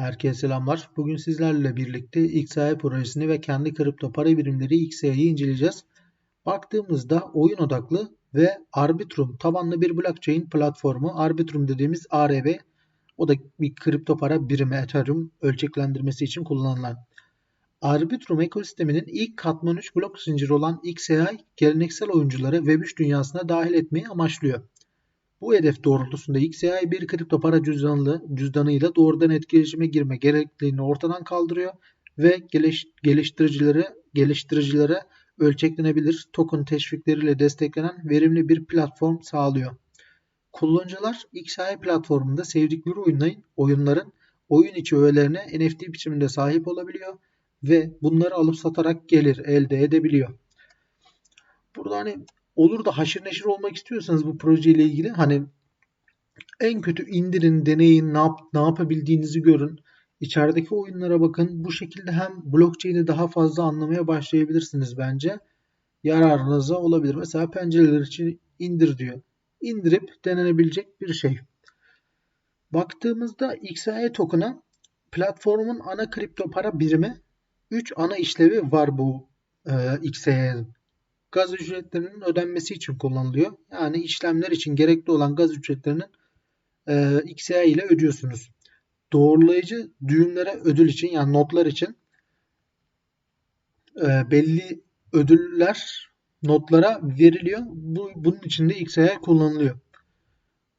Herkese selamlar. Bugün sizlerle birlikte XAI projesini ve kendi kripto para birimleri XAI'yi inceleyeceğiz. Baktığımızda oyun odaklı ve Arbitrum tabanlı bir blockchain platformu. Arbitrum dediğimiz ARB o da bir kripto para birimi Ethereum ölçeklendirmesi için kullanılan. Arbitrum ekosisteminin ilk katman 3 blok zinciri olan XAI geleneksel oyuncuları Web3 dünyasına dahil etmeyi amaçlıyor. Bu hedef doğrultusunda XAI bir kripto para cüzdanlı, cüzdanıyla doğrudan etkileşime girme gerekliliğini ortadan kaldırıyor ve geliş, geliştiricilere geliştiricilere ölçeklenebilir token teşvikleriyle desteklenen verimli bir platform sağlıyor. Kullanıcılar XAI platformunda sevdikleri oyunların, oyunların oyun içi öğelerine NFT biçiminde sahip olabiliyor ve bunları alıp satarak gelir elde edebiliyor. Burada hani olur da haşır neşir olmak istiyorsanız bu projeyle ilgili hani en kötü indirin, deneyin, ne, yap, ne yapabildiğinizi görün. İçerideki oyunlara bakın. Bu şekilde hem blockchain'i daha fazla anlamaya başlayabilirsiniz bence. Yararınıza olabilir. Mesela pencereler için indir diyor. İndirip denenebilecek bir şey. Baktığımızda XAE token'a platformun ana kripto para birimi 3 ana işlevi var bu e, XAE'nin gaz ücretlerinin ödenmesi için kullanılıyor. Yani işlemler için gerekli olan gaz ücretlerinin e, XAI ile ödüyorsunuz. Doğrulayıcı düğümlere ödül için yani notlar için e, belli ödüller notlara veriliyor. Bu, bunun için de XAI kullanılıyor.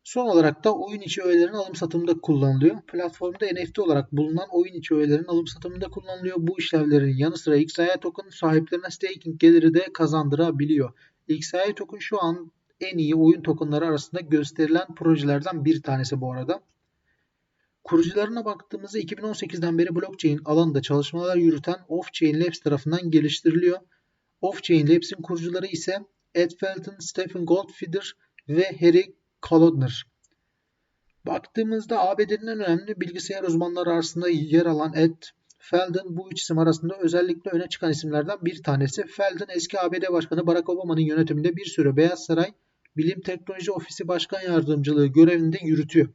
Son olarak da oyun içi öğelerin alım satımında kullanılıyor. Platformda NFT olarak bulunan oyun içi öğelerin alım satımında kullanılıyor. Bu işlevlerin yanı sıra XAI token sahiplerine staking geliri de kazandırabiliyor. XAI token şu an en iyi oyun tokenları arasında gösterilen projelerden bir tanesi bu arada. Kurucularına baktığımızda 2018'den beri blockchain alanında çalışmalar yürüten Off-Chain Labs tarafından geliştiriliyor. Off-Chain Labs'in kurucuları ise Ed Felton, Stephen Goldfeder ve Harry Kalodner. Baktığımızda ABD'nin en önemli bilgisayar uzmanları arasında yer alan Ed Feldon bu üç isim arasında özellikle öne çıkan isimlerden bir tanesi. Feldon eski ABD Başkanı Barack Obama'nın yönetiminde bir süre Beyaz Saray Bilim Teknoloji Ofisi Başkan Yardımcılığı görevinde yürütüyor.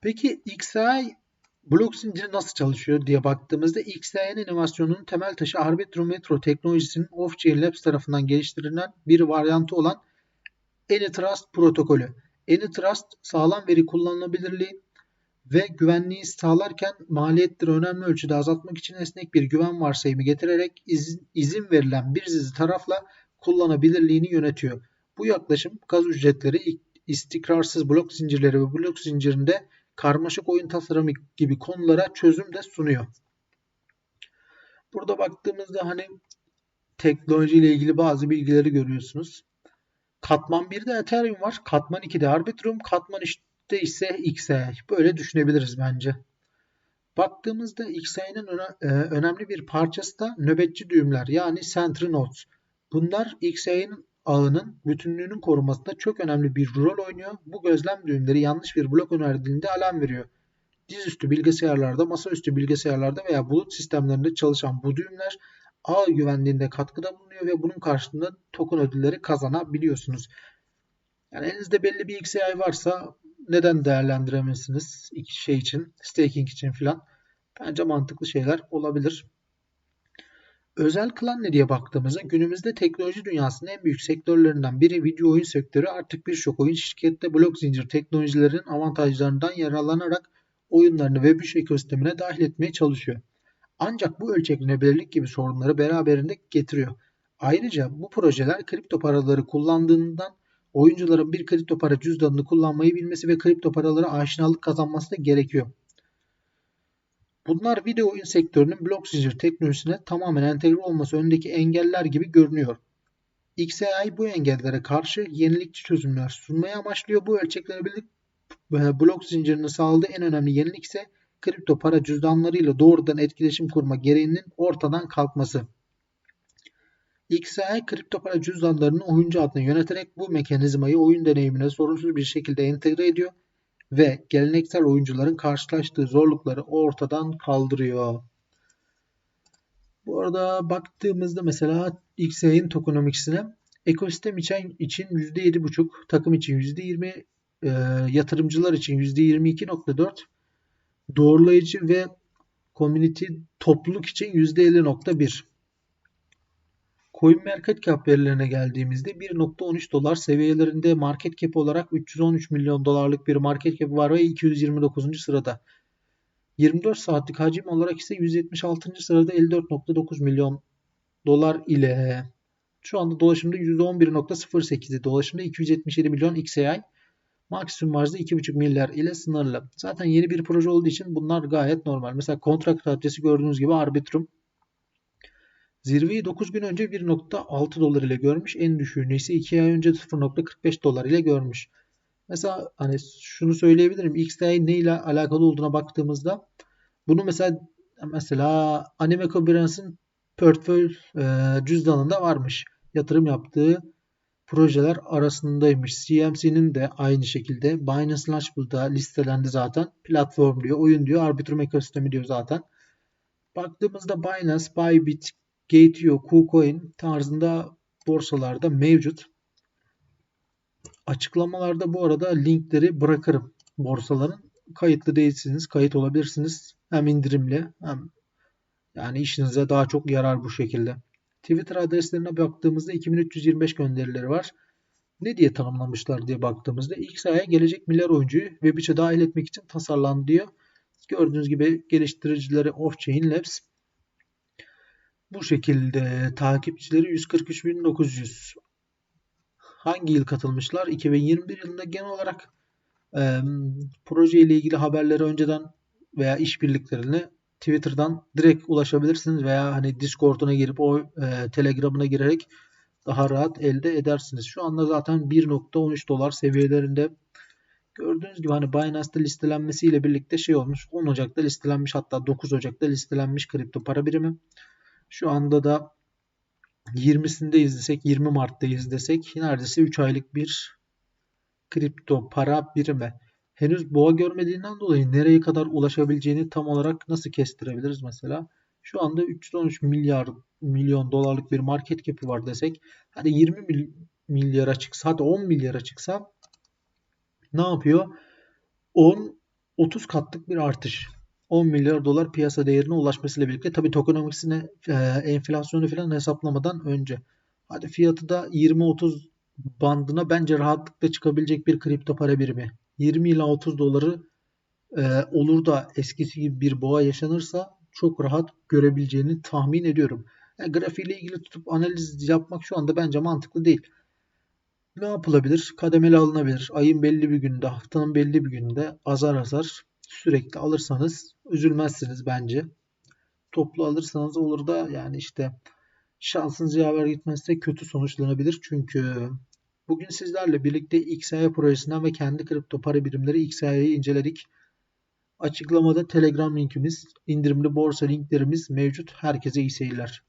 Peki XAI blok zinciri nasıl çalışıyor diye baktığımızda XAI'nin inovasyonunun temel taşı Arbitrum Metro teknolojisinin Off-Chain Labs tarafından geliştirilen bir varyantı olan AnyTrust protokolü. AnyTrust sağlam veri kullanılabilirliği ve güvenliği sağlarken maliyetleri önemli ölçüde azaltmak için esnek bir güven varsayımı getirerek izin, izin verilen bir dizi tarafla kullanabilirliğini yönetiyor. Bu yaklaşım gaz ücretleri, istikrarsız blok zincirleri ve blok zincirinde karmaşık oyun tasarımı gibi konulara çözüm de sunuyor. Burada baktığımızda hani teknoloji ile ilgili bazı bilgileri görüyorsunuz. Katman 1'de Ethereum var. Katman 2'de Arbitrum. Katman 3'te ise XAI. Böyle düşünebiliriz bence. Baktığımızda XAI'nin e, önemli bir parçası da nöbetçi düğümler yani sentry nodes. Bunlar XAI'nin ağının bütünlüğünün korumasında çok önemli bir rol oynuyor. Bu gözlem düğümleri yanlış bir blok önerdiğinde alarm veriyor. Dizüstü bilgisayarlarda, masaüstü bilgisayarlarda veya bulut sistemlerinde çalışan bu düğümler ağ güvenliğinde katkıda bulunuyor ve bunun karşılığında token ödülleri kazanabiliyorsunuz. Yani elinizde belli bir XAI varsa neden değerlendiremezsiniz iki şey için, staking için filan. Bence mantıklı şeyler olabilir. Özel kılan ne diye baktığımızda günümüzde teknoloji dünyasının en büyük sektörlerinden biri video oyun sektörü artık birçok oyun şirkette blok zincir teknolojilerin avantajlarından yararlanarak oyunlarını Web3 ekosistemine dahil etmeye çalışıyor. Ancak bu ölçeklenebilirlik gibi sorunları beraberinde getiriyor. Ayrıca bu projeler kripto paraları kullandığından oyuncuların bir kripto para cüzdanını kullanmayı bilmesi ve kripto paralara aşinalık kazanması da gerekiyor. Bunlar video oyun sektörünün blok zincir teknolojisine tamamen entegre olması önündeki engeller gibi görünüyor. XAI bu engellere karşı yenilikçi çözümler sunmaya amaçlıyor. Bu ölçeklenebilirlik blok zincirini sağladığı en önemli yenilik ise kripto para cüzdanlarıyla doğrudan etkileşim kurma gereğinin ortadan kalkması. XAI kripto para cüzdanlarının oyuncu adını yöneterek bu mekanizmayı oyun deneyimine sorunsuz bir şekilde entegre ediyor ve geleneksel oyuncuların karşılaştığı zorlukları ortadan kaldırıyor. Bu arada baktığımızda mesela XAI'nin tokenomics'ine ekosistem için, için %7,5, takım için %20, e, yatırımcılar için %22.4, Doğrulayıcı ve community topluluk için %50.1. CoinMarketCap verilerine geldiğimizde 1.13 dolar seviyelerinde market cap olarak 313 milyon dolarlık bir market cap var ve 229. sırada. 24 saatlik hacim olarak ise 176. sırada 54.9 milyon dolar ile şu anda dolaşımda %11.08'i dolaşımda 277 milyon XAI maksimum marzı 2,5 milyar ile sınırlı. Zaten yeni bir proje olduğu için bunlar gayet normal. Mesela kontrakt adresi gördüğünüz gibi Arbitrum Zirveyi 9 gün önce 1.6 dolar ile görmüş. En düşüğünü ise 2 ay önce 0.45 dolar ile görmüş. Mesela hani şunu söyleyebilirim. XDI ne ile alakalı olduğuna baktığımızda bunu mesela mesela Animeco Brands'ın portföy e, cüzdanında varmış. Yatırım yaptığı projeler arasındaymış. CMC'nin de aynı şekilde Binance Launchpool'da listelendi zaten. Platform diyor, oyun diyor, Arbitrum ekosistemi diyor zaten. Baktığımızda Binance, Bybit, Gate.io, KuCoin tarzında borsalarda mevcut. Açıklamalarda bu arada linkleri bırakırım borsaların. Kayıtlı değilsiniz, kayıt olabilirsiniz. Hem indirimli hem yani işinize daha çok yarar bu şekilde. Twitter adreslerine baktığımızda 2325 gönderileri var. Ne diye tanımlamışlar diye baktığımızda ilk sahaya gelecek milyar oyuncuyu Web3'e dahil etmek için tasarlandı diyor. Gördüğünüz gibi geliştiricileri Offchain Labs bu şekilde takipçileri 143.900. Hangi yıl katılmışlar? 2021 yılında genel olarak e, proje ile ilgili haberleri önceden veya işbirliklerini Twitter'dan direkt ulaşabilirsiniz veya hani Discord'una girip o e, Telegram'ına girerek daha rahat elde edersiniz. Şu anda zaten 1.13 dolar seviyelerinde gördüğünüz gibi hani Binance'da listelenmesiyle birlikte şey olmuş. 10 Ocak'ta listelenmiş hatta 9 Ocak'ta listelenmiş kripto para birimi. Şu anda da 20'sinde izlesek 20 Mart'ta izlesek neredeyse 3 aylık bir kripto para birimi. Henüz boğa görmediğinden dolayı nereye kadar ulaşabileceğini tam olarak nasıl kestirebiliriz mesela? Şu anda 313 milyar milyon dolarlık bir market cap'i var desek. Hadi 20 milyara çıksa hadi 10 milyara çıksa ne yapıyor? 10 30 katlık bir artış. 10 milyar dolar piyasa değerine ulaşmasıyla birlikte tabii tokenomics'ine e, enflasyonu falan hesaplamadan önce. Hadi fiyatı da 20-30 bandına bence rahatlıkla çıkabilecek bir kripto para birimi. 20 ila 30 doları e, olur da eskisi gibi bir boğa yaşanırsa çok rahat görebileceğini tahmin ediyorum. Yani grafiğiyle ilgili tutup analiz yapmak şu anda bence mantıklı değil. Ne yapılabilir? Kademeli alınabilir. Ayın belli bir günde, haftanın belli bir günde azar azar sürekli alırsanız üzülmezsiniz bence. Toplu alırsanız olur da yani işte şansınız yaver gitmezse kötü sonuçlanabilir. Çünkü bugün sizlerle birlikte XAI projesinden ve kendi kripto para birimleri XAI'yi inceledik. Açıklamada Telegram linkimiz, indirimli borsa linklerimiz mevcut. Herkese iyi seyirler.